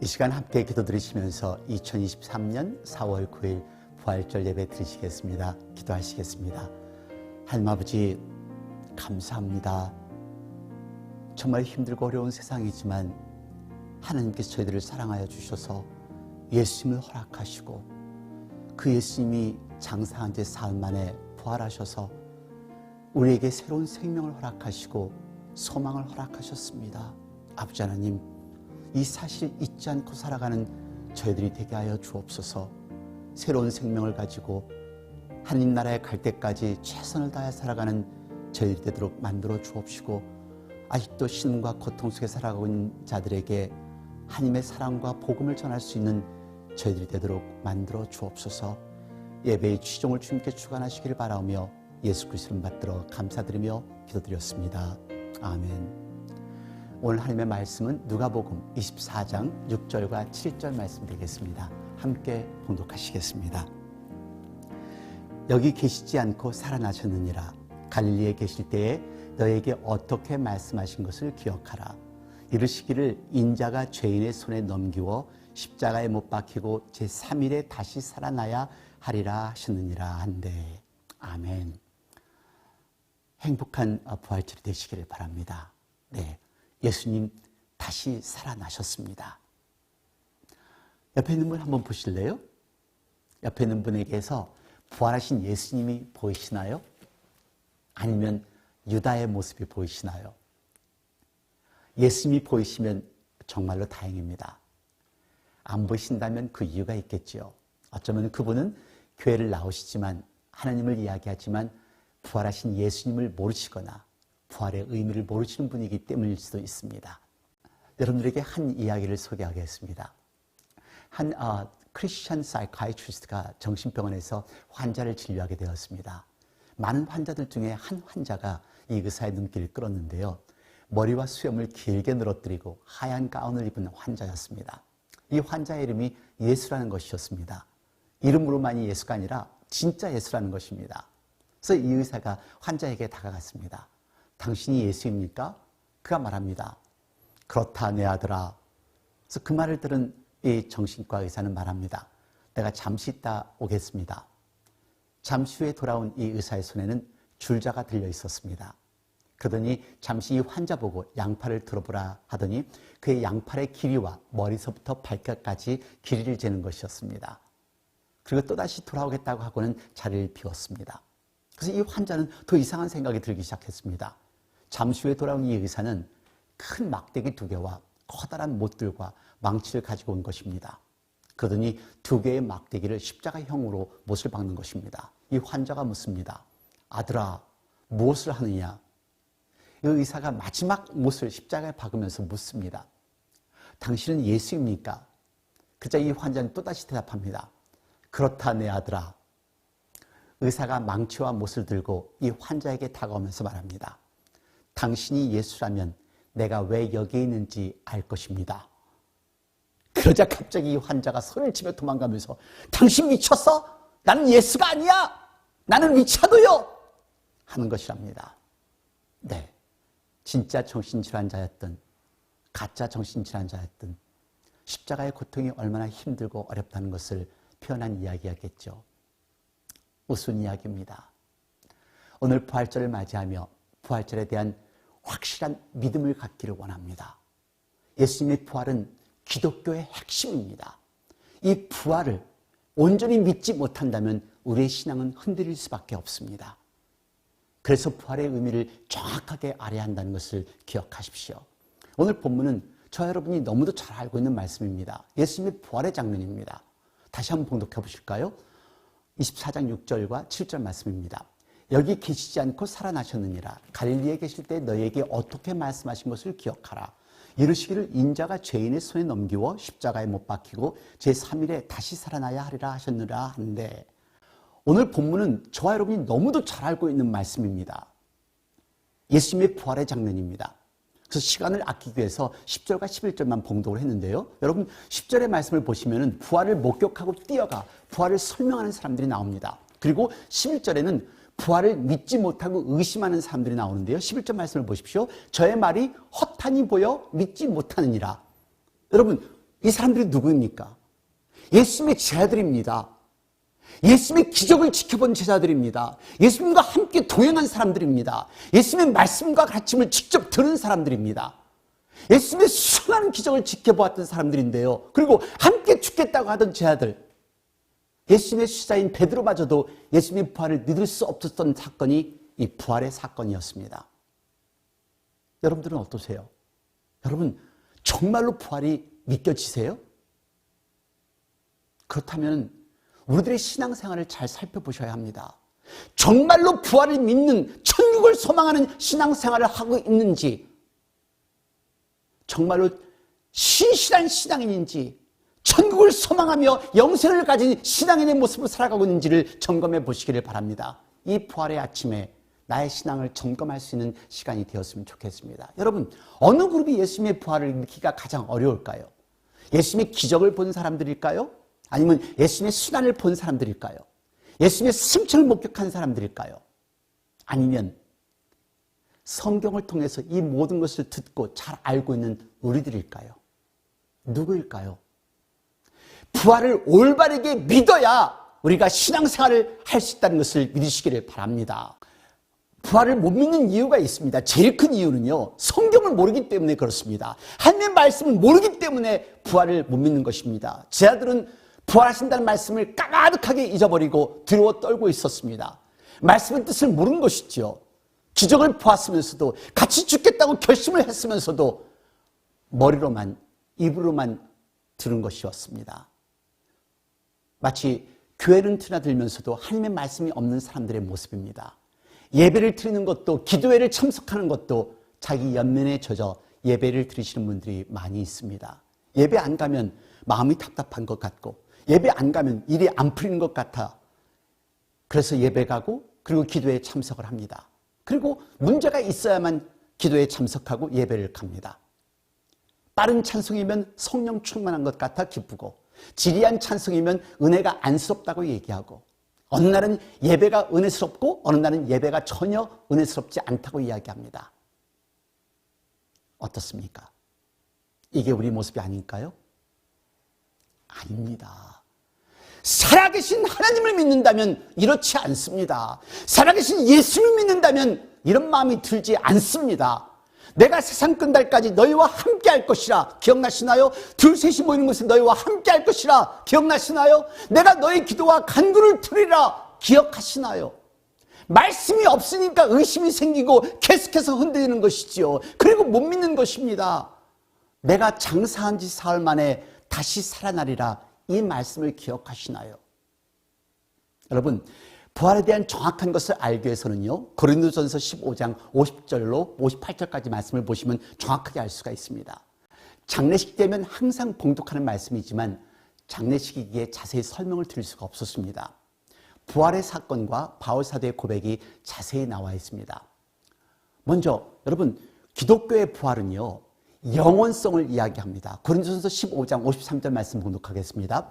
이 시간 함께 기도 드리시면서 2023년 4월 9일 부활절 예배 드리시겠습니다. 기도하시겠습니다. 하나님 아버지 감사합니다. 정말 힘들고 어려운 세상이지만 하나님께서 저희들을 사랑하여 주셔서 예수님을 허락하시고 그 예수님이 장사한 지 사흘 만에 부활하셔서 우리에게 새로운 생명을 허락하시고 소망을 허락하셨습니다. 아버지 하나님, 이 사실 잊지 않고 살아가는 저희들이 되게 하여 주옵소서 새로운 생명을 가지고 하나님 나라에 갈 때까지 최선을 다해 살아가는 저희들이 되도록 만들어 주옵시고 아직도 신음과 고통 속에 살아가고 있는 자들에게 하나님의 사랑과 복음을 전할 수 있는 저희들이 되도록 만들어 주옵소서 예배의 취종을 주님께 주관하시기를 바라며 예수 그리스도를 받들어 감사드리며 기도드렸습니다. 아멘. 오늘 하나님의 말씀은 누가복음 24장 6절과 7절 말씀 되겠습니다. 함께 봉독하시겠습니다. 여기 계시지 않고 살아나셨느니라 갈릴리에 계실 때에 너에게 어떻게 말씀하신 것을 기억하라. 이르시기를 인자가 죄인의 손에 넘기워 십자가에 못 박히고 제3일에 다시 살아나야 하리라 하셨느니라 한데 아멘. 행복한 부활절이 되시기를 바랍니다. 네. 예수님 다시 살아나셨습니다. 옆에 있는 분 한번 보실래요? 옆에 있는 분에게서 부활하신 예수님이 보이시나요? 아니면 유다의 모습이 보이시나요? 예수님이 보이시면 정말로 다행입니다. 안 보이신다면 그 이유가 있겠지요. 어쩌면 그분은 교회를 나오시지만 하나님을 이야기하지만 부활하신 예수님을 모르시거나 부활의 의미를 모르시는 분이기 때문일 수도 있습니다. 여러분들에게 한 이야기를 소개하겠습니다. 한 어, 크리스천 사이카이트리스트가 정신병원에서 환자를 진료하게 되었습니다. 많은 환자들 중에 한 환자가 이 의사의 눈길을 끌었는데요. 머리와 수염을 길게 늘어뜨리고 하얀 가운을 입은 환자였습니다. 이 환자의 이름이 예수라는 것이었습니다. 이름으로만이 예수가 아니라 진짜 예수라는 것입니다. 그래서 이 의사가 환자에게 다가갔습니다. 당신이 예수입니까? 그가 말합니다. 그렇다 내 아들아. 그래서 그 말을 들은 이 정신과 의사는 말합니다. 내가 잠시 있다 오겠습니다. 잠시 후에 돌아온 이 의사의 손에는 줄자가 들려 있었습니다. 그러더니 잠시 이 환자 보고 양팔을 들어보라 하더니 그의 양팔의 길이와 머리서부터 발끝까지 길이를 재는 것이었습니다. 그리고 또다시 돌아오겠다고 하고는 자리를 비웠습니다. 그래서 이 환자는 더 이상한 생각이 들기 시작했습니다. 잠시 후에 돌아온 이 의사는 큰 막대기 두 개와 커다란 못들과 망치를 가지고 온 것입니다. 그러더니 두 개의 막대기를 십자가형으로 못을 박는 것입니다. 이 환자가 묻습니다. 아들아, 무엇을 하느냐? 이 의사가 마지막 못을 십자가에 박으면서 묻습니다. 당신은 예수입니까? 그자 이 환자는 또다시 대답합니다. 그렇다, 내 아들아. 의사가 망치와 못을 들고 이 환자에게 다가오면서 말합니다. 당신이 예수라면 내가 왜 여기 있는지 알 것입니다. 그러자 갑자기 이 환자가 손을 치며 도망가면서 당신 미쳤어? 나는 예수가 아니야! 나는 위차도요! 하는 것이랍니다. 네. 진짜 정신질환자였던, 가짜 정신질환자였던 십자가의 고통이 얼마나 힘들고 어렵다는 것을 표현한 이야기였겠죠. 우스운 이야기입니다. 오늘 부활절을 맞이하며 부활절에 대한 확실한 믿음을 갖기를 원합니다. 예수님의 부활은 기독교의 핵심입니다. 이 부활을 온전히 믿지 못한다면 우리의 신앙은 흔들릴 수밖에 없습니다. 그래서 부활의 의미를 정확하게 알아야 한다는 것을 기억하십시오. 오늘 본문은 저 여러분이 너무도 잘 알고 있는 말씀입니다. 예수님의 부활의 장면입니다. 다시 한번 봉독해 보실까요? 24장 6절과 7절 말씀입니다. 여기 계시지 않고 살아나셨느니라. 갈릴리에 계실 때 너에게 어떻게 말씀하신 것을 기억하라. 이르시기를 인자가 죄인의 손에 넘기워 십자가에 못 박히고 제3일에 다시 살아나야 하리라 하셨느라 하는데 오늘 본문은 저와 여러분이 너무도 잘 알고 있는 말씀입니다. 예수님의 부활의 장면입니다. 그래서 시간을 아끼기 위해서 10절과 11절만 봉독을 했는데요. 여러분 10절의 말씀을 보시면 부활을 목격하고 뛰어가 부활을 설명하는 사람들이 나옵니다. 그리고 11절에는 부활을 믿지 못하고 의심하는 사람들이 나오는데요. 11절 말씀을 보십시오. 저의 말이 허탄이 보여 믿지 못하느니라. 여러분 이 사람들이 누구입니까? 예수님의 제자들입니다. 예수님의 기적을 지켜본 제자들입니다. 예수님과 함께 동행한 사람들입니다. 예수님의 말씀과 가르침을 직접 들은 사람들입니다. 예수님의 수많은 기적을 지켜보았던 사람들인데요. 그리고 함께 죽겠다고 하던 제자들. 예수님의 수자인 베드로마저도 예수님의 부활을 믿을 수 없었던 사건이 이 부활의 사건이었습니다. 여러분들은 어떠세요? 여러분, 정말로 부활이 믿겨지세요? 그렇다면 우리들의 신앙생활을 잘 살펴보셔야 합니다. 정말로 부활을 믿는 천국을 소망하는 신앙생활을 하고 있는지 정말로 신실한 신앙인인지 천국을 소망하며 영생을 가진 신앙인의 모습으로 살아가고 있는지를 점검해 보시기를 바랍니다. 이 부활의 아침에 나의 신앙을 점검할 수 있는 시간이 되었으면 좋겠습니다. 여러분, 어느 그룹이 예수님의 부활을 믿기가 가장 어려울까요? 예수님의 기적을 본 사람들일까요? 아니면 예수님의 순환을 본 사람들일까요? 예수님의 승천을 목격한 사람들일까요? 아니면 성경을 통해서 이 모든 것을 듣고 잘 알고 있는 우리들일까요? 누구일까요? 부활을 올바르게 믿어야 우리가 신앙생활을 할 수 있다는 것을 믿으시기를 바랍니다. 부활을 못 믿는 이유가 있습니다. 제일 큰 이유는요, 성경을 모르기 때문에 그렇습니다. 하나님의 말씀을 모르기 때문에 부활을 못 믿는 것입니다. 제 아들은 부활하신다는 말씀을 까마득하게 잊어버리고 두려워 떨고 있었습니다. 말씀의 뜻을 모르는 것이지요. 기적을 보았으면서도 같이 죽겠다고 결심을 했으면서도 머리로만 입으로만 들은 것이었습니다. 마치 교회는 드나들면서도 하나님의 말씀이 없는 사람들의 모습입니다. 예배를 드리는 것도 기도회를 참석하는 것도 자기 연면에 젖어 예배를 드리시는 분들이 많이 있습니다. 예배 안 가면 마음이 답답한 것 같고 예배 안 가면 일이 안 풀리는 것 같아. 그래서 예배 가고 그리고 기도에 참석을 합니다. 그리고 문제가 있어야만 기도에 참석하고 예배를 갑니다. 빠른 찬송이면 성령 충만한 것 같아 기쁘고 지리한 찬송이면 은혜가 안쓰럽다고 얘기하고 어느 날은 예배가 은혜스럽고 어느 날은 예배가 전혀 은혜스럽지 않다고 이야기합니다. 어떻습니까? 이게 우리 모습이 아닐까요? 아닙니다. 살아계신 하나님을 믿는다면 이렇지 않습니다. 살아계신 예수를 믿는다면 이런 마음이 들지 않습니다. 내가 세상 끝날까지 너희와 함께 할 것이라 기억나시나요? 둘 셋이 모이는 것은 너희와 함께 할 것이라 기억나시나요? 내가 너희 기도와 간구를 들으라 기억하시나요? 말씀이 없으니까 의심이 생기고 계속해서 흔들리는 것이지요. 그리고 못 믿는 것입니다. 내가 장사한 지 사흘 만에 다시 살아나리라 이 말씀을 기억하시나요? 여러분, 부활에 대한 정확한 것을 알기 위해서는요, 고린도전서 15장 50절로 58절까지 말씀을 보시면 정확하게 알 수가 있습니다. 장례식 때면 항상 봉독하는 말씀이지만 장례식이기에 자세히 설명을 드릴 수가 없었습니다. 부활의 사건과 바울 사도의 고백이 자세히 나와 있습니다. 먼저 여러분 기독교의 부활은요 영원성을 이야기합니다. 고린도전서 15장 53절 말씀 봉독하겠습니다.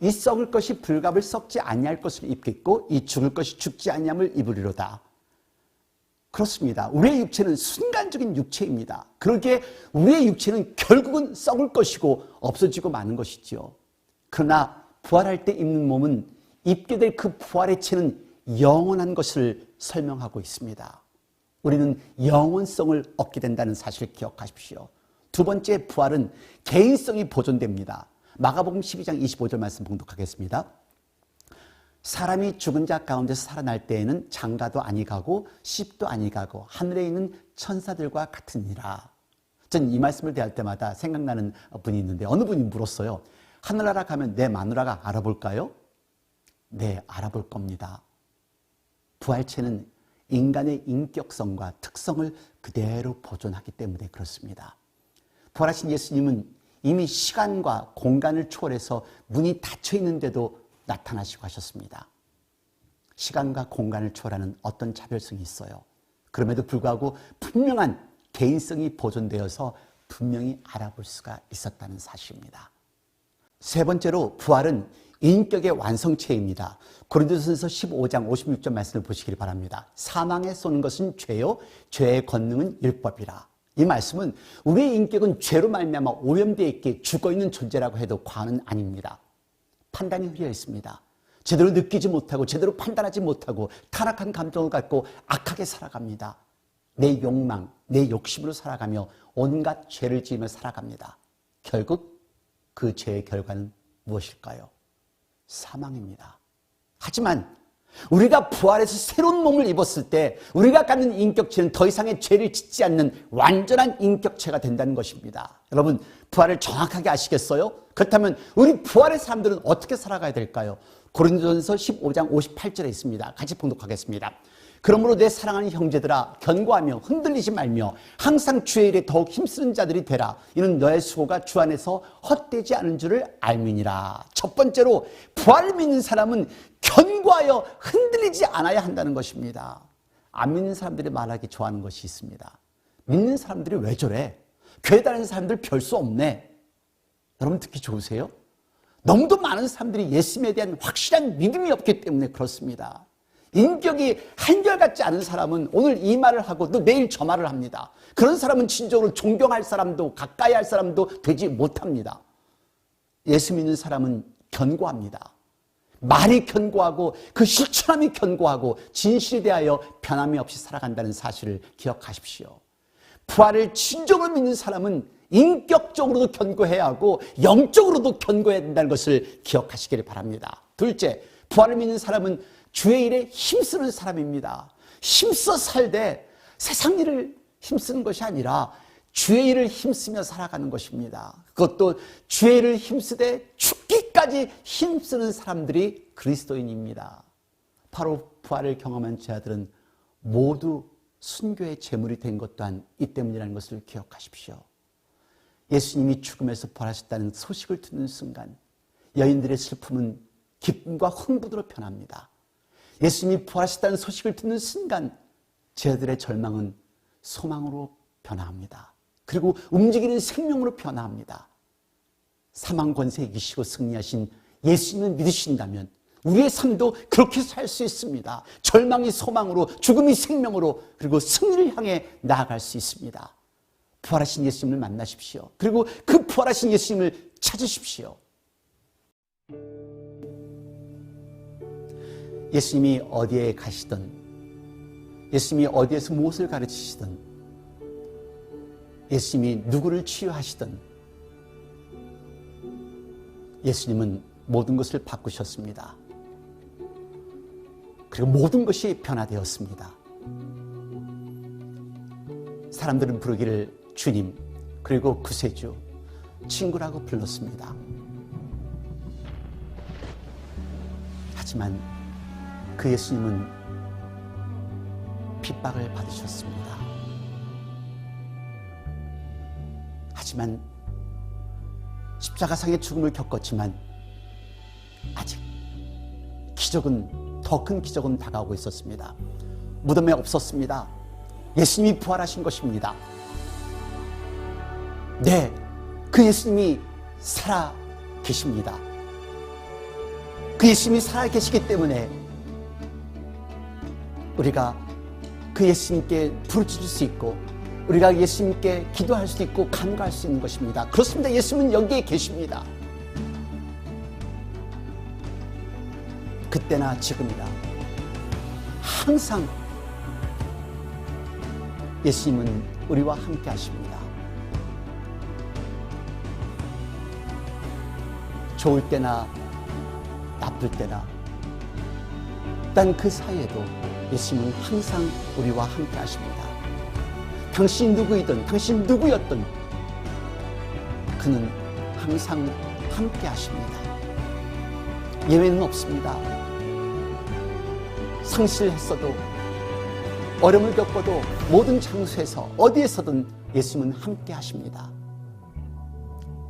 이 썩을 것이 불갑을 썩지 아니할 것을 입겠고 이 죽을 것이 죽지 아니함을 입으리로다. 그렇습니다. 우리의 육체는 순간적인 육체입니다. 그러기에 우리의 육체는 결국은 썩을 것이고 없어지고 마는 것이지요. 그러나 부활할 때 입는 몸은 입게 될 그 부활의 체는 영원한 것을 설명하고 있습니다. 우리는 영원성을 얻게 된다는 사실을 기억하십시오. 두 번째 부활은 개인성이 보존됩니다. 마가복음 12장 25절 말씀 봉독하겠습니다. 사람이 죽은 자 가운데서 살아날 때에는 장가도 아니 가고 씹도 아니 가고 하늘에 있는 천사들과 같으니라. 전 이 말씀을 대할 때마다 생각나는 분이 있는데 어느 분이 물었어요. 하늘나라 가면 내 마누라가 알아볼까요? 네, 알아볼 겁니다. 부활체는 인간의 인격성과 특성을 그대로 보존하기 때문에 그렇습니다. 부활하신 예수님은 이미 시간과 공간을 초월해서 문이 닫혀 있는데도 나타나시고 하셨습니다. 시간과 공간을 초월하는 어떤 차별성이 있어요. 그럼에도 불구하고 분명한 개인성이 보존되어서 분명히 알아볼 수가 있었다는 사실입니다. 세 번째로 부활은 인격의 완성체입니다. 고린도전서 15장 56절 말씀을 보시길 바랍니다. 사망에 쏘는 것은 죄요, 죄의 권능은 율법이라. 이 말씀은 우리의 인격은 죄로 말미암아 오염되어 있게 죽어 있는 존재라고 해도 과언은 아닙니다. 판단이 흐려 있습니다. 제대로 느끼지 못하고 제대로 판단하지 못하고 타락한 감정을 갖고 악하게 살아갑니다. 내 욕망, 내 욕심으로 살아가며 온갖 죄를 지으며 살아갑니다. 결국 그 죄의 결과는 무엇일까요? 사망입니다. 하지만 우리가 부활해서 새로운 몸을 입었을 때 우리가 갖는 인격체는 더 이상의 죄를 짓지 않는 완전한 인격체가 된다는 것입니다. 여러분, 부활을 정확하게 아시겠어요? 그렇다면 우리 부활의 사람들은 어떻게 살아가야 될까요? 고린도전서 15장 58절에 있습니다. 같이 봉독하겠습니다. 그러므로 내 사랑하는 형제들아 견고하며 흔들리지 말며 항상 주의 일에 더욱 힘쓰는 자들이 되라. 이는 너의 수고가 주 안에서 헛되지 않은 줄을 알미니라. 첫 번째로 부활을 믿는 사람은 견고하여 흔들리지 않아야 한다는 것입니다. 안 믿는 사람들이 말하기 좋아하는 것이 있습니다. 믿는 사람들이 왜 저래? 교회 다니는 사람들 별 수 없네. 여러분 듣기 좋으세요? 너무도 많은 사람들이 예수님에 대한 확실한 믿음이 없기 때문에 그렇습니다. 인격이 한결같지 않은 사람은 오늘 이 말을 하고 또 내일 저 말을 합니다. 그런 사람은 진정으로 존경할 사람도 가까이 할 사람도 되지 못합니다. 예수 믿는 사람은 견고합니다. 말이 견고하고 그 실천함이 견고하고 진실에 대하여 변함이 없이 살아간다는 사실을 기억하십시오. 부활을 진정으로 믿는 사람은 인격적으로도 견고해야 하고 영적으로도 견고해야 된다는 것을 기억하시기를 바랍니다. 둘째, 부활을 믿는 사람은 주의 일에 힘쓰는 사람입니다. 힘써 살되 세상 일을 힘쓰는 것이 아니라 주의 일을 힘쓰며 살아가는 것입니다. 그것도 주의 일을 힘쓰되 죽기까지 힘쓰는 사람들이 그리스도인입니다. 바로 부활을 경험한 자들은 모두 순교의 제물이 된 것 또한 이 때문이라는 것을 기억하십시오. 예수님이 죽음에서 부활하셨다는 소식을 듣는 순간 여인들의 슬픔은 기쁨과 흥분으로 변합니다. 예수님이 부활하셨다는 소식을 듣는 순간 제들의 절망은 소망으로 변화합니다. 그리고 움직이는 생명으로 변화합니다. 사망 권세 이기시고 승리하신 예수님을 믿으신다면 우리의 삶도 그렇게 살 수 있습니다. 절망이 소망으로, 죽음이 생명으로, 그리고 승리를 향해 나아갈 수 있습니다. 부활하신 예수님을 만나십시오. 그리고 그 부활하신 예수님을 찾으십시오. 예수님이 어디에 가시든, 예수님이 어디에서 무엇을 가르치시든, 예수님이 누구를 치유하시든, 예수님은 모든 것을 바꾸셨습니다. 그리고 모든 것이 변화되었습니다. 사람들은 부르기를 주님, 그리고 구세주, 친구라고 불렀습니다. 하지만 그 예수님은 핍박을 받으셨습니다. 하지만 십자가상의 죽음을 겪었지만 아직 기적은 더 큰 기적은 다가오고 있었습니다. 무덤에 없었습니다. 예수님이 부활하신 것입니다. 네, 그 예수님이 살아 계십니다. 그 예수님이 살아 계시기 때문에 우리가 그 예수님께 부르짖을 수 있고 우리가 예수님께 기도할 수 있고 간구할 수 있는 것입니다. 그렇습니다. 예수님은 여기에 계십니다. 그때나 지금이나 항상 예수님은 우리와 함께 하십니다. 좋을 때나 나쁠 때나 단그 사이에도 예수님은 항상 우리와 함께 하십니다. 당신 누구이든 당신 누구였든 그는 항상 함께 하십니다. 예외는 없습니다. 상실했어도 어려움을 겪어도 모든 장소에서 어디에서든 예수님은 함께 하십니다.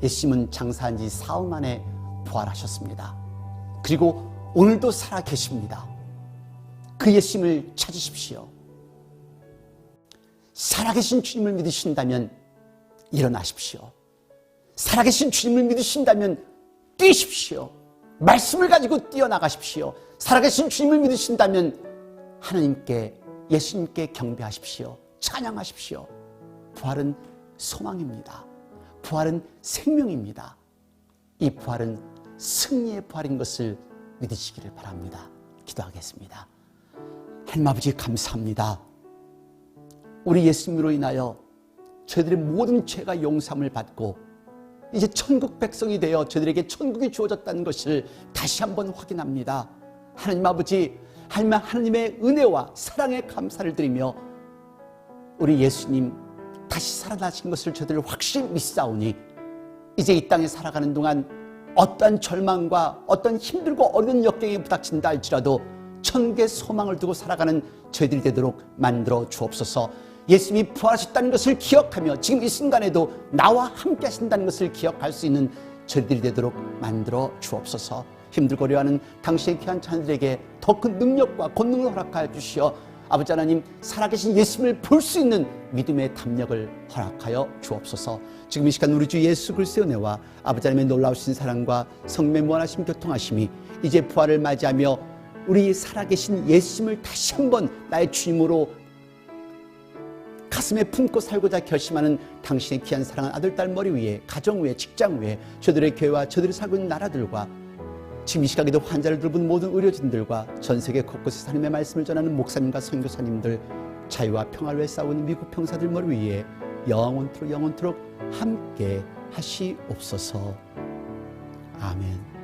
예수님은 장사한 지 사흘 만에 부활하셨습니다. 그리고 오늘도 살아 계십니다. 그 예수님을 찾으십시오. 살아계신 주님을 믿으신다면 일어나십시오. 살아계신 주님을 믿으신다면 뛰십시오. 말씀을 가지고 뛰어나가십시오. 살아계신 주님을 믿으신다면 하나님께 예수님께 경배하십시오. 찬양하십시오. 부활은 소망입니다. 부활은 생명입니다. 이 부활은 승리의 부활인 것을 믿으시기를 바랍니다. 기도하겠습니다. 하나님 아버지 감사합니다. 우리 예수님으로 인하여 저희들의 모든 죄가 용서함을 받고 이제 천국 백성이 되어 저들에게 천국이 주어졌다는 것을 다시 한번 확인합니다. 하나님 아버지, 하나님의 은혜와 사랑에 감사를 드리며 우리 예수님 다시 살아나신 것을 저들 확실히 믿사오니 이제 이 땅에 살아가는 동안 어떠한 절망과 어떤 힘들고 어려운 역경에 부닥친다 할지라도 천국의 소망을 두고 살아가는 저희들이 되도록 만들어 주옵소서. 예수님이 부활하셨다는 것을 기억하며 지금 이 순간에도 나와 함께 하신다는 것을 기억할 수 있는 저희들이 되도록 만들어 주옵소서. 힘들고 어려워하는 당신의 귀한 자녀들에게 더 큰 능력과 권능을 허락하여 주시어 아버지 하나님 살아계신 예수님을 볼 수 있는 믿음의 담력을 허락하여 주옵소서. 지금 이 시간 우리 주 예수 그리스도의 은혜와 아버지 하나님의 놀라우신 사랑과 성령의 무한하심 교통하심이 이제 부활을 맞이하며 우리 살아계신 예수님을 다시 한번 나의 주님으로 가슴에 품고 살고자 결심하는 당신의 귀한 사랑한 아들, 딸 머리 위에 가정 위에 직장 위에 저들의 교회와 저들이 살고 있는 나라들과 지금 이 시각에도 환자를 돌보는 모든 의료진들과 전 세계 곳곳에 하나님의 말씀을 전하는 목사님과 선교사님들 자유와 평화를 위해 싸우는 미국 평사들 머리 위에 영원토록 영원토록 함께 하시옵소서. 아멘